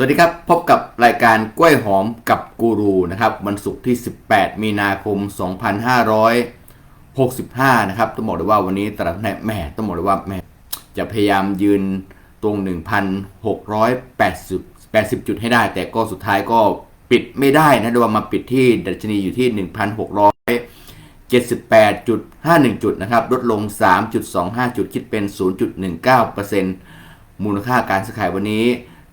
สวัสดีครับ พบกับรายการกล้วยหอมกับกูรูนะครับ วันศุกร์ที่ 18 มีนาคม 2565 นะครับ ต้องบอกเลยว่าวันนี้ตลาดหุ้นแหม่ต้องบอกเลยว่าแหม่จะพยายามยืนตรง 1,680 80 จุดให้ได้ แต่ก็สุดท้ายก็ปิดไม่ได้นะโดยว่ามาปิดที่ดัชนีอยู่ที่ 1,678.51 จุดนะครับ ลดลง 3.25 จุดคิดเป็น 0.19%มูลค่าการซื้อขายวันนี้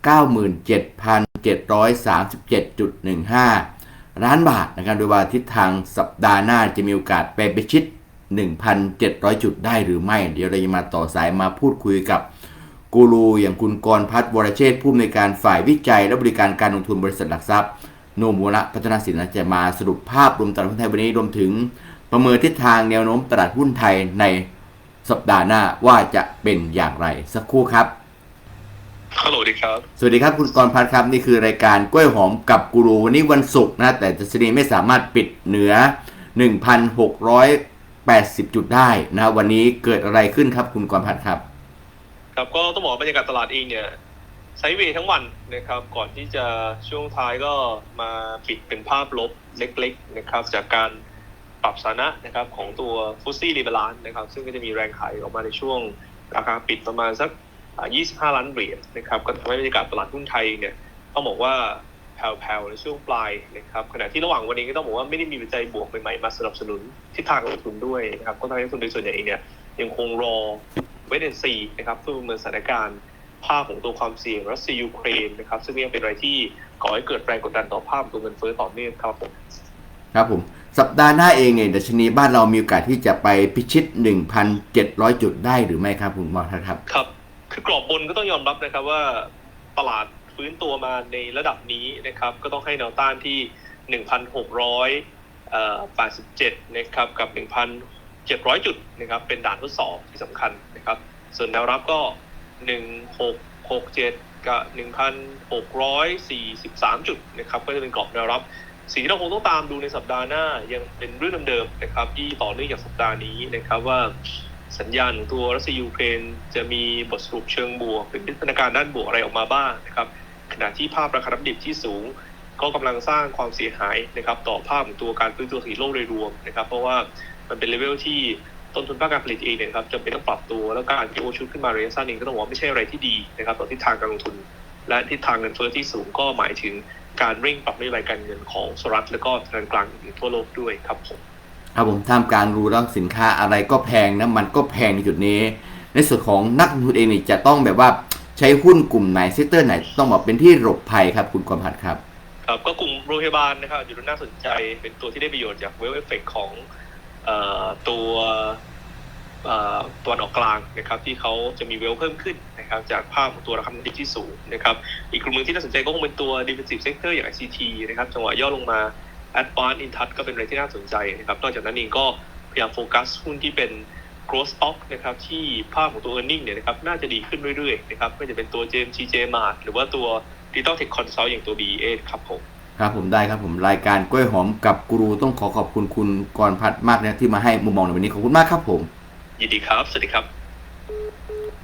97,737.15 ล้านบาทนะครับโดยว่าทิศทางสัปดาห์หน้าจะมีโอกาสไปไปชิด 1,700 จุดได้หรือไม่ เดี๋ยวเราจะมาต่อสายมาพูดคุยกับกูรูอย่างคุณกรพัฒน์วรเชษผู้อำนวยการฝ่ายวิจัย และบริการการลงทุนบริษัทหลักทรัพย์โนมูระพัฒนาสินจะมาสรุปภาพรวมตลาดหุ้นไทยวันนี้รวมถึงประเมินทิศทางแนวโน้มตลาดหุ้นไทยในสัปดาห์หน้าว่าจะเป็นอย่างไรสักครู่ครับ ฮัลโหลดีครับ สวัสดีครับคุณกรพัฒน์ครับ นี่คือรายการกล้วยหอมกับกูรูวันนี้วันศุกร์นะ แต่ดัชนีไม่สามารถปิดเหนือ 1,680 จุดได้นะวันนี้เกิดอะไรขึ้นครับคุณกรพัฒน์ครับ ครับก็ต้องบอกว่าบรรยากาศตลาดเองเนี่ยไซด์เวย์ทั้งวันนะครับ ก่อนที่จะช่วงท้ายก็มาปิดเป็นภาพลบเล็กๆนะครับ จากการปรับสถานะนะครับของตัวฟุตซี่รีเบลานนะครับ ซึ่งก็จะมีแรงขายออกมาในช่วงราคาปิดประมาณสักอ่า 25 ล้านเหรียญนะครับก็ทำให้บรรยากาศตลาดหุ้นไทยเนี่ยต้องบอกว่าแผ่วๆในช่วงปลายนะครับขณะที่ระหว่างวันนี้ก็ต้องบอกว่าไม่ได้มีปัจจัยบวกใหม่ๆมาสนับสนุนทิศทางการลงทุนด้วยนะครับก็ทำให้นักลงทุนโดยส่วนใหญ่เองเนี่ยยังคงรอเวทเดนซีนะครับเพื่อประเมินสถานการณ์ภาพของตัวความเสี่ยงรัสเซียยูเครนนะครับซึ่งนี่เป็นอะไรที่ก่อให้เกิดแรงกดดันต่อภาพตัวเงินเฟ้อต่อเนื่องครับผมครับผมสัปดาห์หน้าเองเนี่ยดัชนีบ้านเรามีโอกาสที่จะไปพิชิต 1,700 จุดได้หรือไม่ครับคุณกรพัฒน์ครับครับ คือกรอบบนก็ต้องยอมรับนะครับว่าตลาดฟื้นตัวมาในระดับนี้นะครับ ก็ต้องให้แนวต้านที่ 1,687 นะครับกับ 1,700 จุดนะครับเป็นด่านทดสอบที่สำคัญนะครับ ส่วนแนวรับก็ 1667 กับ 1,643 จุดนะครับก็จะเป็นกรอบแนวรับสิ่งที่เราคงต้องตามดูในสัปดาห์หน้ายังเป็นเรื่องเดิมๆนะครับที่ต่อเนื่องจากสัปดาห์นี้นะครับว่า สัญญาณของตัวรัสเซียยูเครนจะมีบทสรุปเชิงบวกหรือพัฒนาการด้านบวกอะไรออกมาบ้างนะครับขณะที่ภาพราคาน้ำดิบที่สูง ก็กำลังสร้างความเสียหายนะครับต่อภาพของตัวการฟื้นตัวเศรษฐกิจโลกโดยรวมนะครับเพราะว่ามันเป็นเลเวลที่ต้นทุนภาคการผลิตเองเนี่ยครับจะเป็นต้องปรับตัวแล้วการที่โอชุดขึ้นมาระยะสั้นเองก็ต้องบอกว่าไม่ใช่อะไรที่ดีนะครับต่อทิศทางการลงทุน และทิศทางเงินเฟ้อที่สูงก็หมายถึงการเร่งปรับนโยบายการเงินของสหรัฐและก็ธนาคารกลางอื่นๆทั่วโลกด้วยครับผม ครับผมท่ามกลางรู้แล้วสินค้าอะไรก็แพงนะมันก็แพงในจุดนี้ ในส่วนของนักลงทุนเองนี่จะต้องแบบว่าใช้หุ้นกลุ่มไหนเซกเตอร์ไหนต้องบอกเป็นที่หลบภัยครับคุณกรพัฒน์ครับครับก็กลุ่มโรงพยาบาลนะครับอยู่น่าสนใจเป็นตัวที่ได้ประโยชน์จากเวลเอฟเฟกของอตัวตะวันออกกลางนะครับที่เขาจะมีเวลเพิ่มขึ้นนะครับจากภาพของตัวราคาดิบที่สูงนะครับอีกกลุ่มหนึงที่น่าสนใจก็คงเป็นตัว defensive sector อย่าง ICT นะครับจังหวะย่อลงมา Advanced in touch ก็เป็นอะไรที่น่าสนใจนะครับ นอกจากนั้นเองก็พยายามโฟกัสหุ้นที่เป็น growth stock นะครับที่ภาพของตัว earning เนี่ยนะครับน่าจะดีขึ้นเรื่อยๆนะครับไม่ว่าจะเป็นตัว JMT JMart หรือว่าตัว Digital Tech Consult อย่างตัว BA ครับผมครับผมได้ครับผมรายการกล้วยหอมกับกูรูต้องขอขอบคุณคุณกรพัฒน์มากนะที่มาให้มุมมองในวันนี้ขอบคุณมากครับผม ยินดีครับ สวัสดีครับ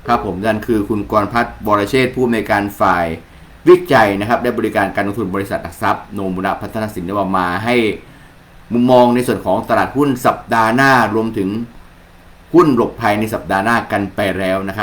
ครับผมนั่นคือคุณกรพัฒน์บรเชษฐ์ผู้อำนวยการฝ่าย วิจัยนะครับได้บริการการลงทุนบริษัทหลักทรัพย์โนมุระพัฒนสินได้มาให้มุมมองในส่วนของตลาดหุ้นสัปดาห์หน้ารวมถึงหุ้นหลบภัยในสัปดาห์หน้ากันไปแล้วนะครับ